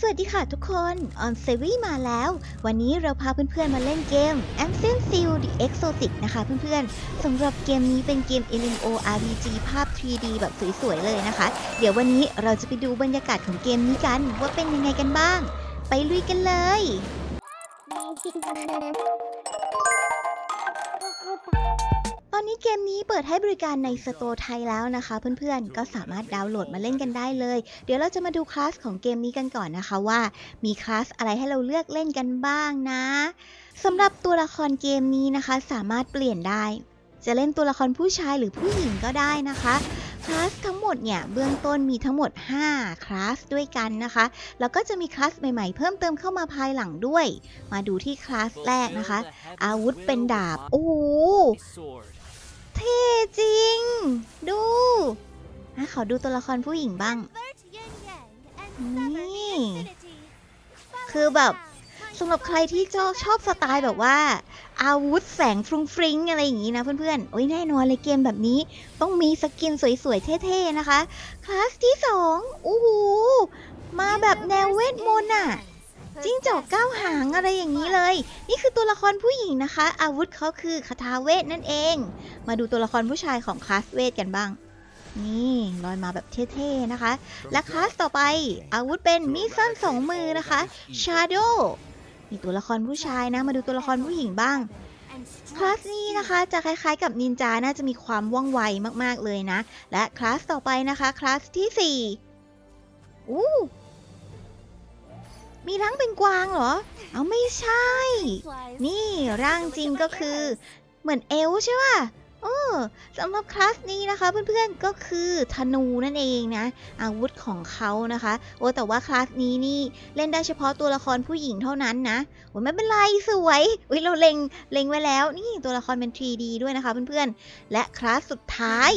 สวัสดีค่ะทุกคนออนเซวีมาแล้ว วันนี้เราพาเพื่อนๆมาเล่นเกม a n c i e n Seal the Exotic นะคะเพื่อนๆสำหรับเกมนี้เป็นเกม MMO RPG ภาพ 3D แบบสวยๆเลยนะคะ เดี๋ยววันนี้เราจะไปดูบรรยากาศของเกมนี้กันว่าเป็นยังไงกันบ้าง ไปลุยกันเลย นนี้เกมนี้เปิดให้บริการในสโตร์ไทยแล้วนะคะ เพื่อนๆ ก็สามารถดาวน์โหลดมาเล่นกันได้เลย เดี๋ยวเราจะมาดูคลาสของเกมนี้กันก่อนนะคะว่า มีคลาสอะไรให้เราเลือกเล่นกันบ้างนะสำหรับตัวละครเกมนี้นะคะ สามารถเปลี่ยนได้ จะเล่นตัวละครผู้ชายหรือผู้หญิงก็ได้นะคะคลาสทั้งหมดเนี่ยเบื้องต้นมีทั้งหมด 5 คลาสด้วยกันนะคะ แล้วก็จะมีคลาสใหม่ๆ เพิ่มเติมเข้ามาภายหลังด้วย มาดูที่คลาสแรกนะคะ อาวุธเป็นดาบ โอ้โห เท่จริง ดูอะขอดูตัวละครผู้หญิงบ้าง นี่ คือแบบสำหรับใครที่ชอบชอบสไตล์แบบว่า อาวุธแสงฟรุงฟริ้งอะไรอย่างนี้นะเพื่อนๆ โอ้ยแน่นอนเลยเกมแบบนี้ ต้องมีสกินสวยๆ เท่ๆ นะคะ คลาสที่สองโอ้โหมาแบบแนวเวทมนต์อะ จิ้งจอกเก้าหางอะไรอย่างนี้เลย นี่คือตัวละครผู้หญิงนะคะ อาวุธเขาคือคาถาเวทนั่นเอง มาดูตัวละครผู้ชายของคลาสเวทกันบ้าง นี่ลอยมาแบบเท่ๆนะคะ และคลาสต่อไป อาวุธเป็นมีดสั้นสองมือนะคะ Shadow มีตัวละครผู้ชายนะ มาดูตัวละครผู้หญิงบ้างคลาสนี้นะคะจะคล้ายๆกับนินจา น่าจะมีความว่องไวมากๆเลยนะ และคลาสต่อไปนะคะ คลาสที่4อู้ มีทั้งเป็นกวางเหรอ เอาไม่ใช่ นี่ร่างจริงก็คือ เหมือนเอลฟ์ใช่ป่ะเออสำหรับคลาสนี้นะคะเพื่อนๆก็คือธนูนั่นเองนะ อาวุธของเขานะคะ โอ้แต่ว่าคลาสนี้นี่เล่นได้เฉพาะตัวละครผู้หญิงเท่านั้นนะโอ้ไม่เป็นไรสวยอุ้ยเราเล็งเล็งไว้แล้ว นี่ตัวละครเป็น 3D ด้วยนะคะเพื่อนๆ และคลาสสุดท้าย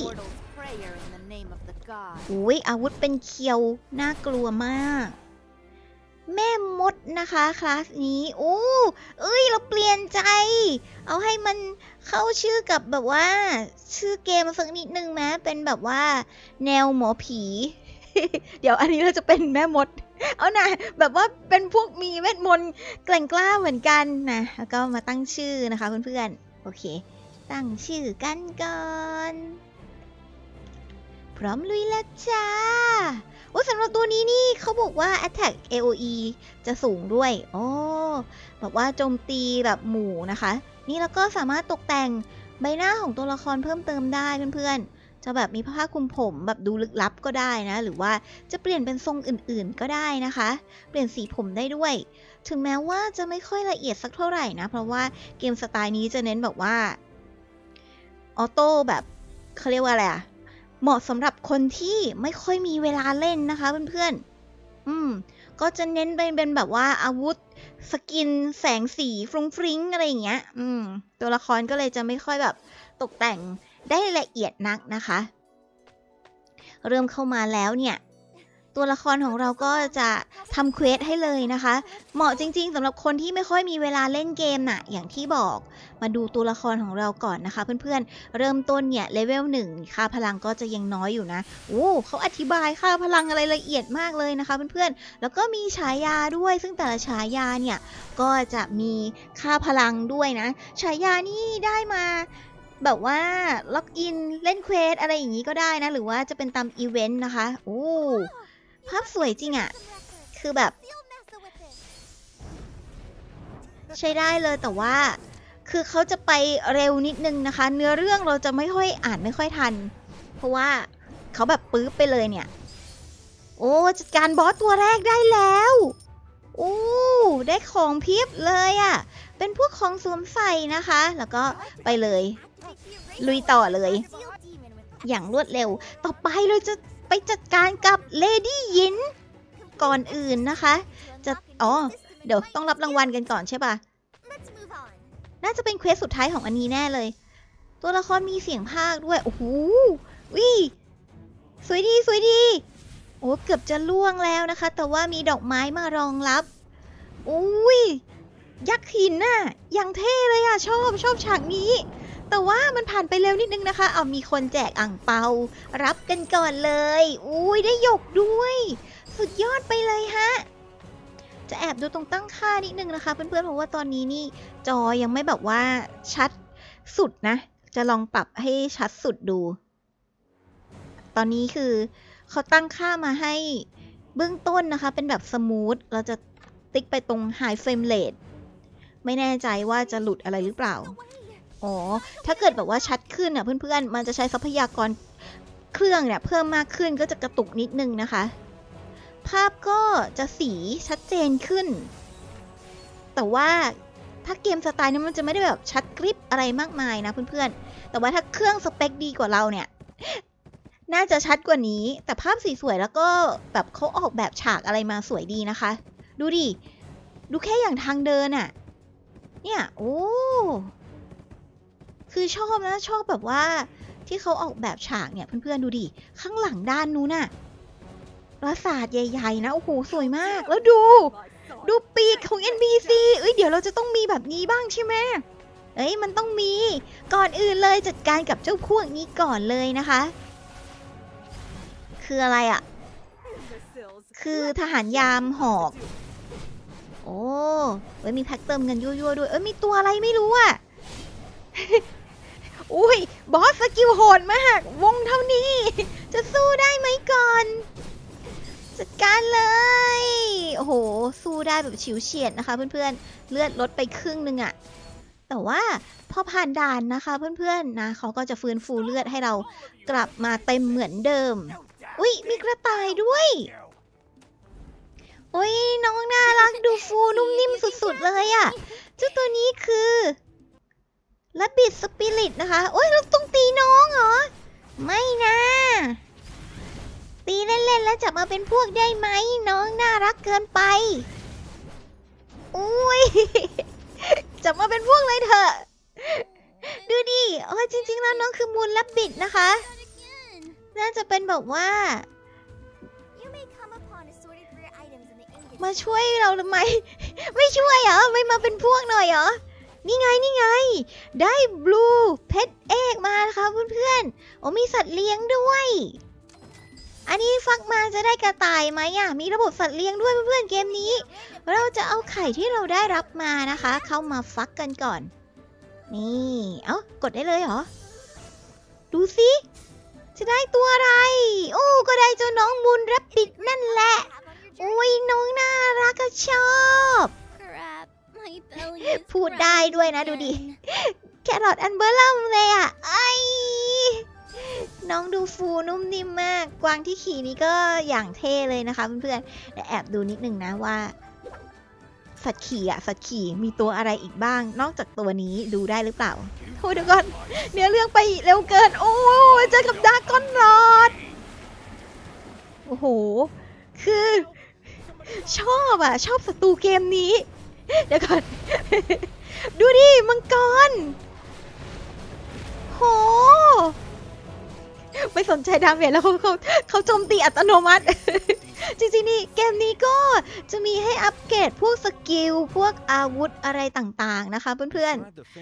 อุ้ยอาวุธเป็นเคียวน่ากลัวมาก แม่มดนะคะคลาสนี้โอ้เอ้ยเราเปลี่ยนใจ เอาให้มันเข้าชื่อกับแบบว่า ชื่อเกมสักนิดนึงไหมเป็นแบบว่า แนวหมอผี เดี๋ยวอันนี้เราจะเป็นแม่มด เอานะแบบว่าเป็นพวกมีเวทมนต์แกล่งกล้าเหมือนกันนะแล้วก็มาตั้งชื่อนะคะเพื่อนๆโอเค ตั้งชื่อกันก่อน พร้อมลุยแล้วจ้า โอ้สำหรับตัวนี้นี่เขาบอกว่า attack AOE จะสูงด้วยโอ้แบบว่าโจมตีแบบหมู่นะคะ นี่แล้วก็สามารถตกแต่งใบหน้าของตัวละครเพิ่มเติมได้เพื่อนๆ จะแบบมีผ้าคลุมผมแบบดูลึกลับก็ได้นะ หรือว่าจะเปลี่ยนเป็นทรงอื่นๆก็ได้นะคะ เปลี่ยนสีผมได้ด้วย ถึงแม้ว่าจะไม่ค่อยละเอียดสักเท่าไหร่นะ เพราะว่าเกมสไตล์นี้จะเน้นแบบว่าออโต้แบบเขาเรียกว่าอะไรอะ เหมาะสำหรับคนที่ไม่ค่อยมีเวลาเล่นนะคะเพื่อนๆ อืม ก็จะเน้นเป็นเป็นแบบว่าอาวุธ สกิน แสงสี ฟรุ้งฟริ้งอะไรอย่างเงี้ย อืม ตัวละครก็เลยจะไม่ค่อยแบบตกแต่งได้ละเอียดนักนะคะ เริ่มเข้ามาแล้วเนี่ย ตัวละครของเราก็จะทำเควสให้เลยนะคะ เหมาะจริง ๆสำหรับคนที่ไม่ค่อยมีเวลาเล่นเกมน่ะ อย่างที่บอก มาดูตัวละครของเราก่อนนะคะ เพื่อนๆ เริ่มต้นเนี่ยเลเวลหนึ่งค่าพลังก็จะยังน้อยอยู่นะ โอ้เขาอธิบายค่าพลังอะไรละเอียดมากเลยนะคะเพื่อนๆ แล้วก็มีฉายาด้วย ซึ่งแต่ละฉายาเนี่ยก็จะมีค่าพลังด้วยนะ ฉายานี่ได้มาแบบว่าล็อกอินเล่นเควสอะไรอย่างนี้ก็ได้นะ หรือว่าจะเป็นตามอีเวนต์นะคะ โอ้ ภาพสวยจริงอะ่ะคือแบบ ใช้ได้เลยแต่ว่า คือเขาจะไปเร็วนิดนึงนะคะ เนื้อเรื่องเราจะไม่ค่อยอ่านไม่ค่อยทัน เพราะว่าเขาแบบปื๊บไปเลยเนี่ย โอ้จัดการบอสตัวแรกได้แล้วโอ้ได้ของเพียบเลยอะ่ะ เป็นพวกของสวมใส่นะคะ แล้วก็ไปเลย ลุยต่อเลย อย่างรวดเร็ว ต่อไปเราจะ ไปจัดการกับเลดี้ยิน ก่อนอื่นนะคะ จะอ๋อเดี๋ยวต้องรับรางวัลกันก่อนใช่ปะน่าจะเป็นเควสสุดท้ายของอันนี้แน่เลย ตัวละครมีเสียงภาคด้วย โอ้โหวิสวยดีสวยดี โอ้เกือบจะล่วงแล้วนะคะ แต่ว่ามีดอกไม้มารองรับอุ้ยยักษ์หินน่ะย่างเท่เลยอะชอบชอบฉากนี้ แต่ว่ามันผ่านไปเร็วนิดนึงนะคะ เอามีคนแจกอ่างเปา รับกันก่อนเลย อุ้ยได้หยกด้วย สุดยอดไปเลยฮะ จะแอบดูตรงตั้งค่านิดนึงนะคะ เพื่อนๆ เพราะว่าตอนนี้นี่จอยังไม่แบบว่าชัดสุดนะ จะลองปรับให้ชัดสุดดู ตอนนี้คือเขาตั้งค่ามาให้เบื้องต้นนะคะ เป็นแบบสมูท เราจะติ๊กไปตรง High Frame Rate ไม่แน่ใจว่าจะหลุดอะไรหรือเปล่า อ๋อ ถ้าเกิดแบบว่าชัดขึ้นอะเพื่อนๆ มันจะใช้ทรัพยากรเครื่องเนี่ยเพิ่มมากขึ้นก็จะกระตุกนิดนึงนะคะ ภาพก็จะสีชัดเจนขึ้น แต่ว่าถ้าเกมสไตล์นี้มันจะไม่ได้แบบชัดกริปอะไรมากมายนะเพื่อนๆ แต่ว่าถ้าเครื่องสเปคดีกว่าเราเนี่ย น่าจะชัดกว่านี้ แต่ภาพสีสวยแล้วก็แบบเขาออกแบบฉากอะไรมาสวยดีนะคะ ดูดิ ดูแค่อย่างทางเดินอะเนี่ย โอ้ คือชอบนะชอบแบบว่าที่เขาออกแบบฉากเนี่ยเพื่อนๆดูดิข้างหลังด้านนู้นน่ะปราสาทใหญ่ๆนะโอ้โหสวยมากแล้วดู ดูปีกของ NPC เอ้ยเดี๋ยวเราจะต้องมีแบบนี้บ้างใช่ไหมเอ้ยมันต้องมีก่อนอื่นเลยจัดการกับเจ้าพวกนี้ก่อนเลยนะคะ คืออะไรอะ่ะ คือทหารยามหอก โอ้เอ้ยมีแพ็คเติมเงินยั่วๆด้วย เอ้ยมีตัวอะไรไม่รู้อะ อุ้ย บอสสกิลโหดมาก วงเท่านี้ จะสู้ได้ไหมก่อน จัดการเลย โอ้โห สู้ได้แบบฉิวเฉียดนะคะ เพื่อนๆ เลือดลดไปครึ่งหนึ่งอะแต่ว่าพอผ่านด่านนะคะเพื่อนๆนะเขาก็จะฟื้นฟูเลือดให้เรากลับมาเต็มเหมือนเดิม อุ้ยมีกระต่ายด้วยโอ้ยน้องน่ารักดูฟูนุ่มนิ่มสุดๆเลยอะเจ้าตัวนี้คือ และบิดสปิริตนะคะ โอ้ยเราต้องตีน้องเหรอ ไม่นะ ตีเล่นๆแล้วจับมาเป็นพวกได้ไหม น้องน่ารักเกินไป อุ้ย จับมาเป็นพวกเลยเถอะ ดูดิโอ้ยจริง ๆ แล้วน้องคือมูลและบิดนะคะ น่าจะเป็นแบบว่า มาช่วยเราทำไม่ ไม่ช่วยเหรอ ไม่มาเป็นพวกหน่อยเหรอ นี่ไงนี่ไง ได้บลูเพชรเอกมานะคะเพื่อนๆโอ้มีสัตว์เลี้ยงด้วย อันนี้ฟักมาจะได้กระต่ายไหมอะ มีระบบสัตว์เลี้ยงด้วยเพื่อนๆเกมนี้ เราจะเอาไข่ที่เราได้รับมานะคะ เข้ามาฟักกันก่อน นี่ เอ้ากดได้เลยเหรอ ดูสิจะได้ตัวอะไร โอ้ก็ได้เจ้าน้องมูลรับปิดนั่นแหละอุ้ยน้องน่ารักก็ชอบ พูดได้ด้วยนะดูดิ แครอทอันเบอร์เริ่มเลยอะไอน้องดูฟูนุ่มนิ่มมาก กวางที่ขี่นี้ก็อย่างเท่เลยนะคะเพื่อนๆแต่แอบดูนิดนึงนะว่า สัตว์ขี่อะ สัตว์ขี่มีตัวอะไรอีกบ้าง นอกจากตัวนี้ดูได้หรือเปล่าโอ้เดี๋ยวก่อน เนื้อเรื่องไปเร็วเกิน โอ้เจอกับดากอนรอด โอ้โห คือ ชอบอะ ชอบศัตรูเกมนี้ เดี๋ยวก่อน ดูดิ มังกร โห ไม่สนใจดาเมจแล้วเขาเขาเขาโจมตีอัตโนมัติ จริงๆนี่เกมนี้ก็จะมีให้อัปเกรดพวกสกิล พวกอาวุธอะไรต่างๆนะคะเพื่อน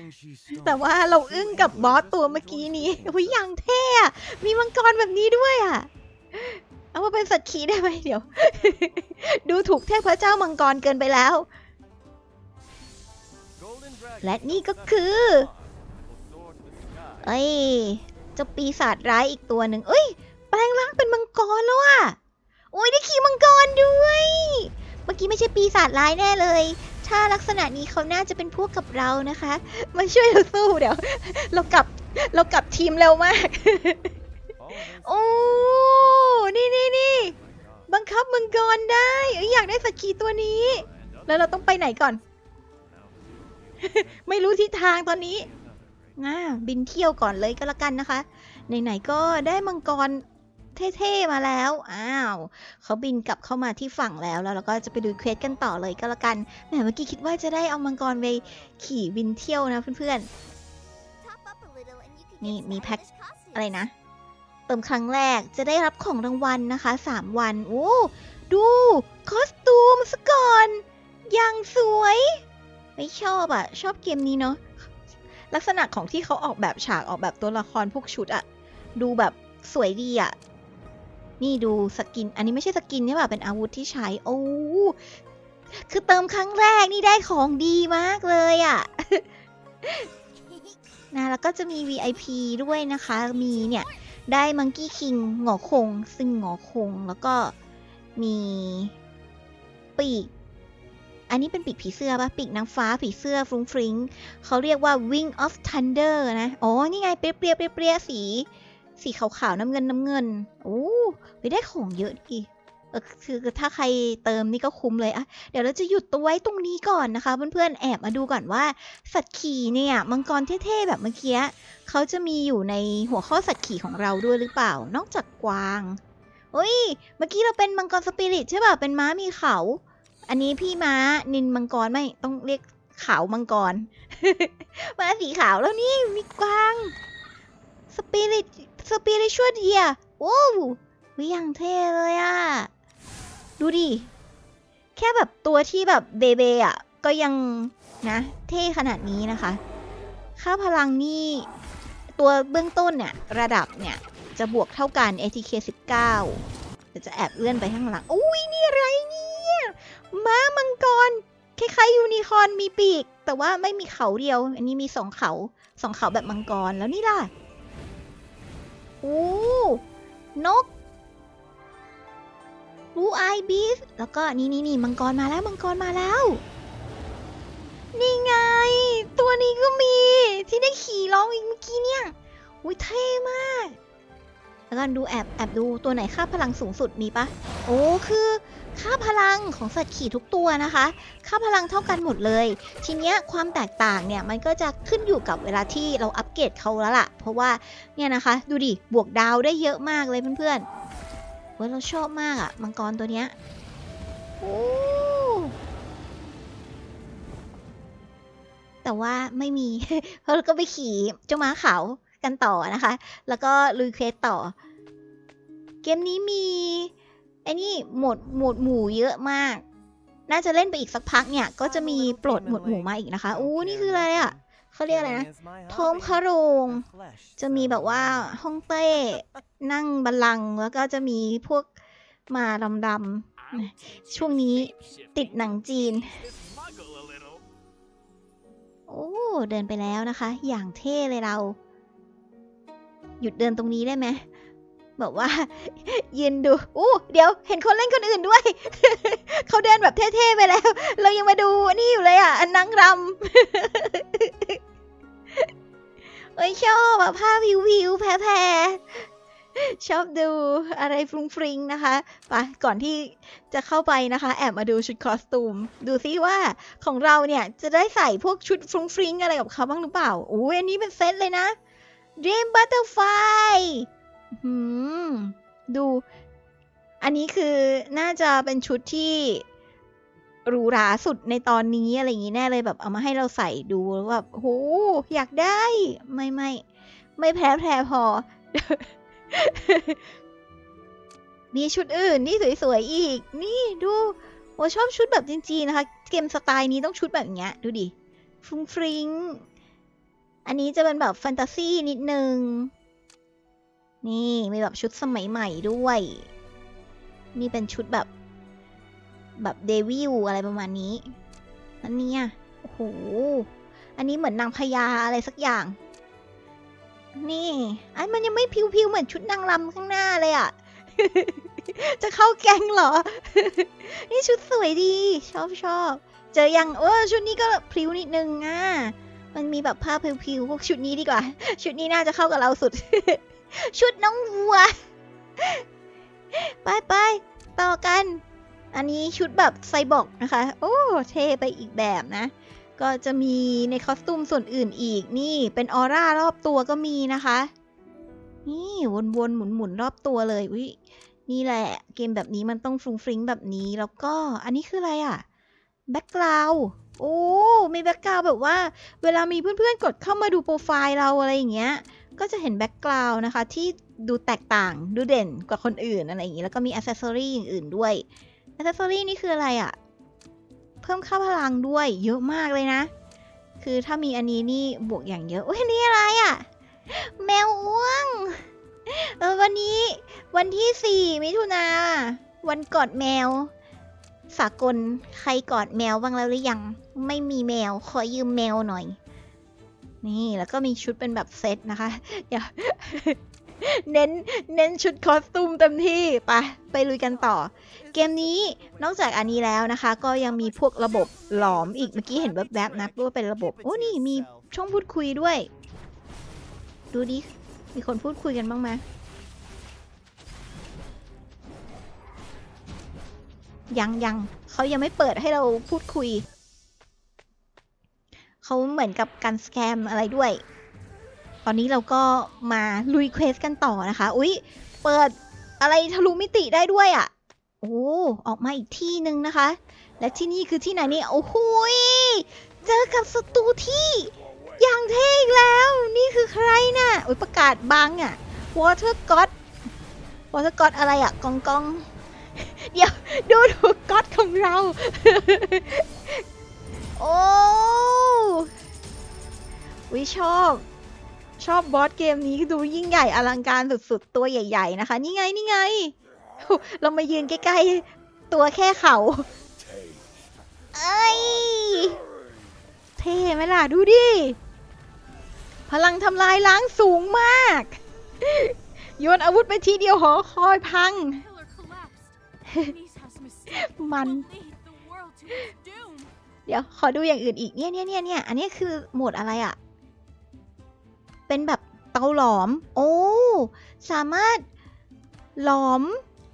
ๆ แต่ว่าเราอึ้งกับบอสตัวเมื่อกี้นี้หุยอย่างเท่มีมังกรแบบนี้ด้วยอะเอามาเป็นสัตว์ขี่ได้ไหมเดี๋ยว ดูถูกเทพเจ้ามังกรเกินไปแล้ว และนี่ก็คือ เอ้ยเจ้าปีศาจร้ายอีกตัวหนึ่งเอ้ย แปลงร่างเป็นมังกรแล้วอะโอ้ยได้ขี่มังกรด้วย เมื่อกี้ไม่ใช่ปีศาจร้ายแน่เลย ถ้าลักษณะนี้เขาน่าจะเป็นพวกกับเรานะคะ มาช่วยเราสู้เดี๋ยว เรากลับเรากลับทีมเร็วมาก โอ้ นี่นี่นี่บังคับมังกรได้ อยอยากได้สักขีตัวนี้ แล้วเราต้องไปไหนก่อน ไม่รู้ทิศทางตอนนี้ง่าบินเที่ยวก่อนเลยก็แล้วกันนะคะ ไหนๆก็ได้มังกรเท่ๆมาแล้ว อ้าว เขาบินกลับเข้ามาที่ฝั่งแล้วแล้วเราก็จะไปดูเควสกันต่อเลยก็แล้วกัน แหมเมื่อกี้คิดว่าจะได้เอามังกรไปขี่บินเที่ยวนะเพื่อนๆ นี่มีแพ็คอะไรนะ เติมครั้งแรกจะได้รับของรางวัลนะคะ 3 วัน โอ้ ดู คอสตูมซะก่อน อย่างสวย ไม่ชอบอะชอบเกมนี้เนาะลักษณะของที่เขาออกแบบฉากออกแบบตัวละครพวกชุดอะดูแบบสวยดีอะนี่ดูสกิน อันนี้ไม่ใช่สกินใช่ป่ะเป็นอาวุธที่ใช้ โอ้คือเติมครั้งแรกนี่ได้ของดีมากเลยอะ่ะนะแล้วก็จะมี VIP ด้วยนะคะ มีเนี่ย ได้มังกี้คิงหงอคง ซึ่งหงอคงแล้วก็มีปีก อันนี้เป็นปีกผีเสื้อปะปีกนางฟ้าผีเสื้อฟรุ้งฟริ้งเขาเรียกว่า Wing of Thunder นะ อ๋อ นี่ไงเปรี้ยเปรี้ยเปรี้ยปร้ยสี สีขาวๆน้ำเงินน้ำเงิน โอ้ไปได้ของเยอะดีคือถ้าใครเติมนี่ก็คุ้มเลยอะเดี๋ยวเราจะหยุดตัวไว้ตรงนี้ก่อนนะคะ เพื่อนๆ แอบมาดูก่อนว่า สัตว์ขี่เนี่ย มังกรเท่ๆ แบบเมื่อกี้เขาจะมีอยู่ในหัวข้อสัตว์ขี่ของเราด้วยหรือเปล่า นอกจากกวางเฮ้ย เมื่อกี้เราเป็นมังกรสปิริตใช่ป่ะ เป็นม้ามีเขา อันนี้พี่ม้านินมังกรไม่ต้องเรียกขาวมังกรม้าสีขาวแล้วนี่มีกวางสปิริตสปิริตชั่วเดียโอ้ววิอย่งเท่เลยอะดูดิ แค่แบบตัวที่แบบเบเบอะก็ยังนะ เท่ขนาดนี้นะคะ ค่าพลังนี่ ตัวเบื้องต้นเนี่ย ระดับเนี่ย จะบวกเท่ากัน ATK 19เดี๋ยวจะแอบเลื่อนไปข้างหลัง อุ้ยนี่อะไรนี่ ม้ามังกรคล้ายๆยูนิคอร์นมีปีก แต่ว่าไม่มีเขาเดียว อันนี้มีสองเขาสองเขาแบบมังกรแล้วนี่ล่ะโอ้นกรูไอบีฟแล้วก็นี่นี่นี่มังกรมาแล้วมังกรมาแล้ว นี่ไง ตัวนี้ก็มี ที่ได้ขี่ร้องอีกเมื่อกี้เนี่ยอุ้ยเท่มาก แล้วก็ดูแอบแอบดูตัวไหนค่าพลังสูงสุดมีปะโอ้คือค่าพลังของสัตว์ขี่ทุกตัวนะคะ ค่าพลังเท่ากันหมดเลย ทีเนี้ยความแตกต่างเนี่ยมันก็จะขึ้นอยู่กับเวลาที่เราอัปเกรดเขาแล้วล่ะ เพราะว่าเนี่ยนะคะ ดูดิ บวกดาวได้เยอะมากเลยเพื่อนๆเว้ยเราชอบมากอะมังกรตัวเนี้ยโอ้แต่ว่าไม่มี เพราะเราก็ไปขี่เจ้าม้าขาว กันต่อนะคะ แล้วก็ลุยเควสต่อ เกมนี้มีไอ้นี่หมดหมดหมู่เยอะมาก น่าจะเล่นไปอีกสักพักเนี่ย ก็จะมีปลดหมดหมู่มาอีกนะคะอู้นี่คืออะไรอะ่ะเขาเรียกอะไรนะทองพระโรง จะมีแบบว่าห้องเต้ นั่งบัลลังก์แล้วก็จะมีพวกมาดำๆช่วงนี้ติดหนังจีน โอ้ เดินไปแล้วนะคะ อย่างเท่เลยเรา หยุดเดินตรงนี้ได้ไหมแบบว่ายืนดูอู้เดี๋ยวเห็นคนเล่นคนอื่นด้วย เขาเดินแบบเท่ๆไปแล้ว เรายังมาดูนี่อยู่เลยอะอันนังรำเอ้ยชอบอะผ้าวิววิวแพรแพรชอบดูอะไรฟรุงฟริงนะคะไปก่อนที่จะเข้าไปนะคะ แอบมาดูชุดคอสตูม ดูซิว่าของเราเนี่ยจะได้ใส่พวกชุดฟรุงฟริงอะไรกับเขาบ้างหรือเปล่าโอ้ยอันนี้เป็นเซตเลยนะ Dream Butterfly หืมดู อันนี้คือน่าจะเป็นชุดที่หรูหราสุดในตอนนี้อะไรอย่างนี้แน่เลยแบบเอามาให้เราใส่ดูแล้วแบบโหอยากได้ ไม่ไม่ไม่แพ้แพรพอ มีชุดอื่นที่สวยๆอีก นี่ดูโอชอบชุดแบบจริงๆนะคะ เกมสไตล์นี้ต้องชุดแบบเนี้ย ดูดิ ฟุ้งฟริ้ง อันนี้จะเป็นแบบแฟนตาซีนิดนึง นี่มีแบบชุดสมัยใหม่ด้วย นี่เป็นชุดแบบ แบบเดวิลอะไรประมาณนี้อันเนี้ยโอ้โห อันนี้เหมือนนางพญาอะไรสักอย่าง นี่ไอ้มันยังไม่พิวๆเหมือนชุดนางรำข้างหน้าเลยอะ่ะ จะเข้าแกงเหรอ นี่ชุดสวยดี ชอบชอบ เจอยังเออชุดนี้ก็พริ้วนิดนึงอะ มันมีแบบผ้าพิวๆพวกชุดนี้ดีกว่า ชุดนี้น่าจะเข้ากับเราสุด ชุดน้องวัว ไปไปต่อกัน อันนี้ชุดแบบไซบอร์กนะคะ โอ้ เท่ไปอีกแบบนะ ก็จะมีในคอสตูมส่วนอื่นอีก นี่เป็นออร่ารอบตัวก็มีนะคะ นี่วนๆหมุนๆรอบตัวเลย อุ้ยนี่แหละ เกมแบบนี้มันต้องฟรุงฟริ้งแบบนี้ แล้วก็อันนี้คืออะไรอะแบ็กกราว โอ้ มีแบ็กกราวแบบว่า เวลามีเพื่อนๆ กดเข้ามาดูโปรไฟล์เราอะไรอย่างเงี้ย ก็จะเห็นแบ็กกราวนะคะ ที่ดูแตกต่าง ดูเด่นกว่าคนอื่นอะไรอย่างงี้ แล้วก็มีอ c เซสซอรี่อย่างอื่นด้วยอ c เซสซอรี่นี่คืออะไรอะเพิ่มค่าพลังด้วย เยอะมากเลยนะ คือถ้ามีอันนี้นี่บวกอย่างเยอะโอ้ยนี่อะไรอะแมวอ้วง เออวันนี้ วันที่สี่มิถุนาวันกอดแมว สากลใครกอดแมวบ้างแล้วหรือยัง ไม่มีแมว ขอยืมแมวหน่อย นี่แล้วก็มีชุดเป็นแบบเซตนะคะเดี๋ยวเน้นเน้นชุดคอสตูมเต็มที่ไปไปลุยกันต่อ เกมนี้นอกจากอันนี้แล้วนะคะ ก็ยังมีพวกระบบหลอมอีกเมื่อกี้เห็นแวบๆนะว่าเป็นระบบ โอ้นี่มีช่องพูดคุยด้วย ดูดิ มีคนพูดคุยกันบ้างไหม ยังยังเขายังไม่เปิดให้เราพูดคุย เขาเหมือนกับการสแกมอะไรด้วย ตอนนี้เราก็มาลุยเควสกันต่อนะคะ อุ๊ย เปิดอะไรทะลุมิติได้ด้วยอะ่ะ โอ้ ออกมาอีกที่หนึ่งนะคะ และที่นี่คือที่ไหนนี่ โอ้โหยเจอกับศัตรูที่อย่างเท่อีกแล้ว นี่คือใครน่ะ อุยประกาศบังอะ่ะ Water God Water God อะไรอะ กองกอง เดี๋ยวดูดูก็อดของเรา โอ้วิชอบชอบบอสเกมนี้ดูยิ่งใหญ่อลังการสุดๆ ตัวใหญ่ ๆ นะคะ นี่ไงนี่ไง เรามายืนใกล้ๆ ตัวแค่เขาเอ้ย เท่ไหมล่ะ ดูดิ พลังทำลายล้างสูงมาก โยนอาวุธไปทีเดียวหอคอยพัง มัน เดี๋ยวขอดูอย่างอื่นอีกเนี่ยเนี่ยเนี่ยเนี่ยอันนี้คือโหมดอะไรอะ่ะ เป็นแบบเตาหลอม โอ้ สามารถหลอม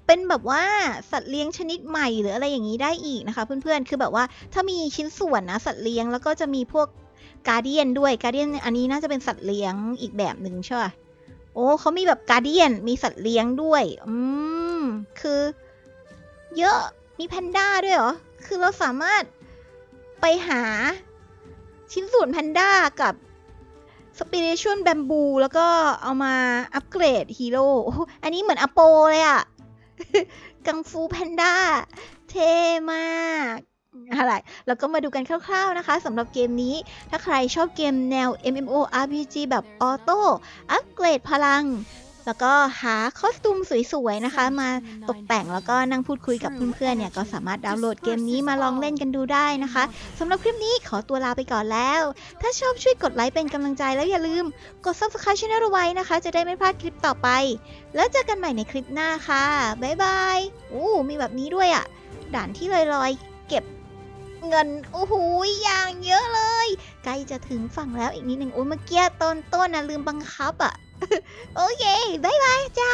เป็นแบบว่าสัตว์เลี้ยงชนิดใหม่หรืออะไรอย่างนี้ได้อีกนะคะ เพื่อนๆ คือแบบว่าถ้ามีชิ้นส่วนนะสัตว์เลี้ยงแล้วก็จะมีพวกการเดียนด้วยการเดียนอันนี้น่าจะเป็นสัตว์เลี้ยงอีกแบบหนึ่งใช่ป่ะโอ้เขามีแบบการเดียนมีสัตว์เลี้ยงด้วย อืม คือ เยอะ มีแพนด้าด้วยเหรอ คือเราสามารถไปหาชิ้นส่วนแพนด้ากับสปิริชวลแบมบูแล้วก็เอามาอัปเกรดฮีโร่ อันนี้เหมือนอโปเลยอะกังฟูแพนด้าเท่มากอะไรแล้วก็มาดูกันคร่าวๆนะคะสำหรับเกมนี้ ถ้าใครชอบเกมแนว MMORPG แบบออโต้อัปเกรดพลัง แล้วก็หาคอสตูมสวยๆนะคะ มาตกแต่งแล้วก็นั่งพูดคุยกับเพื่อนๆเนี่ยก็สามารถดาวน์โหลดเกมนี้มาลองเล่นกันดูได้นะคะสำหรับคลิปนี้ขอตัวลาไปก่อนแล้ว ถ้าชอบช่วยกดไลค์เป็นกำลังใจแล้วอย่าลืม กด subscribe channel เอาไว้นะคะ จะได้ไม่พลาดคลิปต่อไป แล้วเจอกันใหม่ในคลิปหน้าค่ะบ๊ายบายอู้มีแบบนี้ด้วยอะ่ะด่านที่ลอยๆ เก็บเงินโอ้โหอย่างเยอะเลย ใกล้จะถึงฝั่งแล้วอีกนิดหนึ่งโอ้ยเมื่อกี้ตอนต้นนะลืมบังคับอะ่ะ โอเคบ๊ายบายจ้า